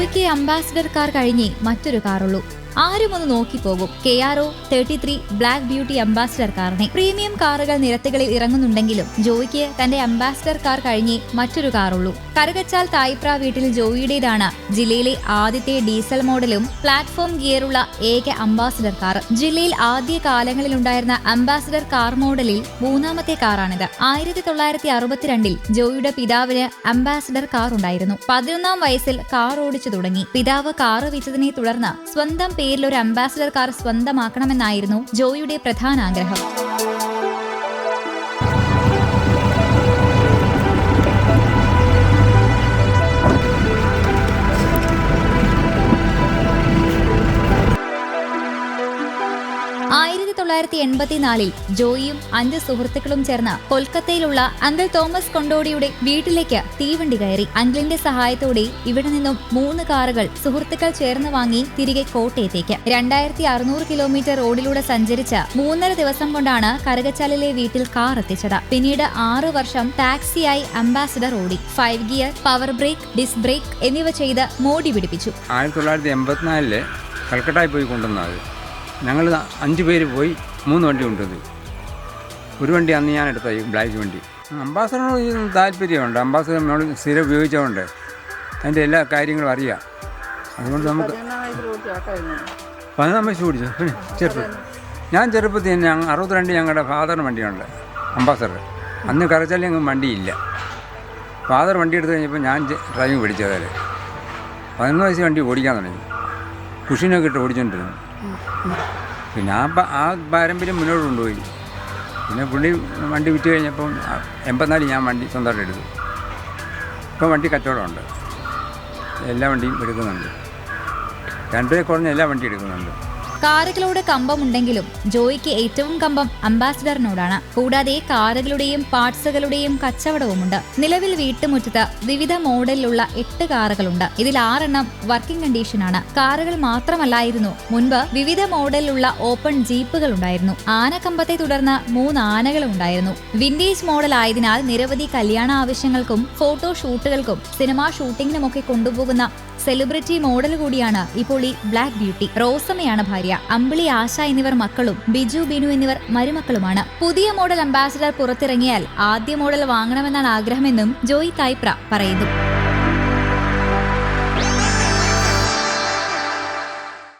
ട്രോയ്ക്ക് ambassador car കഴിഞ്ഞേ മറ്റൊരു കാറുള്ളൂ. ആരും ഒന്ന് നോക്കിപ്പോകും K R O thirty three black beauty Ambassador കാറിനെ. പ്രീമിയം കാറുകൾ നിരത്തുകളിൽ ഇറങ്ങുന്നുണ്ടെങ്കിലും ജോയിക്ക് തന്റെ അംബാസിഡർ കാർ കഴിഞ്ഞേ മറ്റൊരു കാറുള്ളൂ. കറുകച്ചാൽ തായിപ്ര വീട്ടിൽ ജോയിയുടേതാണ് ജില്ലയിലെ ആദ്യത്തെ ഡീസൽ മോഡലും പ്ലാറ്റ്ഫോം ഗിയറുള്ള ഏക അംബാസിഡർ കാർ. ജില്ലയിൽ ആദ്യ കാലങ്ങളിലുണ്ടായിരുന്ന അംബാസിഡർ കാർ മോഡലിൽ മൂന്നാമത്തെ കാറാണിത്. ആയിരത്തി തൊള്ളായിരത്തി അറുപത്തിരണ്ടിൽ ജോയിയുടെ പിതാവിന് അംബാസിഡർ കാർ ഉണ്ടായിരുന്നു. പതിനൊന്നാം വയസ്സിൽ കാർ ഓടിച്ചു തുടങ്ങി. പിതാവ് കാർ വിറ്റതിനെ തുടർന്ന് സ്വന്തം പേരിൽ ഒരു അംബാസഡർ കാർ സ്വന്തമാക്കണമെന്നായിരുന്നു ജോയിയുടെ പ്രധാന ആഗ്രഹം. തൊള്ളായിരത്തി എൺപത്തിനാലിൽ ജോയിയും അഞ്ച് സുഹൃത്തുക്കളും ചേർന്ന് കൊൽക്കത്തയിലുള്ള അങ്കിൾ തോമസ് കൊണ്ടോടിയുടെ വീട്ടിലേക്ക് തീവണ്ടി കയറി. അങ്കിളിന്റെ സഹായത്തോടെ ഇവിടെ നിന്നും മൂന്ന് കാറുകൾ സുഹൃത്തുക്കൾ ചേർന്ന് വാങ്ങി തിരികെ കോട്ടയത്തേക്ക്. രണ്ടായിരത്തി അറുന്നൂറ് കിലോമീറ്റർ റോഡിലൂടെ സഞ്ചരിച്ച മൂന്നര ദിവസം കൊണ്ടാണ് കറുകച്ചാലിലെ വീട്ടിൽ കാർ എത്തിച്ചത്. പിന്നീട് ആറ് വർഷം ടാക്സിയായി അംബാസിഡർ ഓടി. Five gear power brake disc brake എന്നിവ ചെയ്ത് മോടി പിടിപ്പിച്ചു. ആയിരത്തി തൊള്ളായിരത്തി എൺപത്തിനാലിൽ കൽക്കട്ടായി പോയി കൊണ്ടുവന്നത്. ഞങ്ങൾ അഞ്ച് പേര് പോയി മൂന്ന് വണ്ടി കൊണ്ടുവന്നു. ഒരു വണ്ടി അന്ന് ഞാൻ എടുത്ത ഈ ബ്ലാക്ക് വണ്ടി. അംബാസഡറിനോട് താല്പര്യമുണ്ട്. അംബാസഡർ നമ്മൾ സ്ഥിരം ഉപയോഗിച്ചതുകൊണ്ട് അതിന്റെ എല്ലാ കാര്യങ്ങളും അറിയാം. അതുകൊണ്ട് നമുക്ക് പതിനാം വയസ്സ് ഓടിച്ചു ചെറുപ്പം. ഞാൻ ചെറുപ്പത്തിൽ ഞങ്ങൾ അറുപത്തിരണ്ട് ഞങ്ങളുടെ ഫാദറിന് വണ്ടിയുണ്ട് അംബാസഡർ. അന്ന് കറച്ചാലെങ്കിലും വണ്ടിയില്ല. ഫാദർ വണ്ടി എടുത്ത് കഴിഞ്ഞപ്പോൾ ഞാൻ ഡ്രൈവിംഗ് പഠിച്ചതായാലും പതിനൊന്ന് വയസ്സ് വണ്ടി ഓടിക്കാൻ തുടങ്ങി. കുഷിനൊക്കെ ഇട്ട് ഓടിച്ചുകൊണ്ടിരുന്നു പിന്നെ ആ ആ പാരമ്പര്യം മുന്നോട്ട് കൊണ്ടുപോയി. പിന്നെ പുള്ളി വണ്ടി വിറ്റ് കഴിഞ്ഞപ്പം എൺപത്തിനാല് ഞാൻ വണ്ടി സ്വന്തമായിട്ട് എടുത്തു. ഇപ്പം വണ്ടി കച്ചവടമുണ്ട്. എല്ലാ വണ്ടിയും എടുക്കുന്നുണ്ട്. രണ്ടുപേർ കുറഞ്ഞ എല്ലാ വണ്ടിയും എടുക്കുന്നുണ്ട്. കാറുകളോട് കമ്പമുണ്ടെങ്കിലും ജോയിക്ക് ഏറ്റവും കമ്പം അംബാസിഡറിനോടാണ്. കൂടാതെ കാറുകളുടെയും പാർട്സുകളുടെയും കച്ചവടവുമുണ്ട്. നിലവിൽ വീട്ടുമുറ്റത്ത് വിവിധ മോഡലിലുള്ള എട്ട് കാറുകളുണ്ട്. ഇതിൽ ആറെണ്ണം വർക്കിംഗ് കണ്ടീഷനാണ്. കാറുകൾ മാത്രമല്ലായിരുന്നു മുൻപ് വിവിധ മോഡലിലുള്ള ഓപ്പൺ ജീപ്പുകൾ ഉണ്ടായിരുന്നു ആനക്കമ്പത്തെ തുടർന്ന് മൂന്ന് ആനകളും ഉണ്ടായിരുന്നു വിന്റേജ് മോഡൽ ആയതിനാൽ നിരവധി കല്യാണ ആവശ്യങ്ങൾക്കും ഫോട്ടോ ഷൂട്ടുകൾക്കും സിനിമാ ഷൂട്ടിങ്ങിനുമൊക്കെ കൊണ്ടുപോകുന്ന സെലിബ്രിറ്റി മോഡൽ കൂടിയാണ് ഇപ്പോൾ ഈ ബ്ലാക്ക് ബ്യൂട്ടി. റോസമ്മയാണ് ഭാര്യ. അമ്പിളി ആശ എന്നിവർ മക്കളും ബിജു ബിനു എന്നിവർ മരുമക്കളുമാണ്. പുതിയ മോഡൽ അംബാസിഡർ പുറത്തിറങ്ങിയാൽ ആദ്യ മോഡൽ വാങ്ങണമെന്നാണ് ആഗ്രഹമെന്നും ജോയി തായ്പ്ര പറയുന്നു.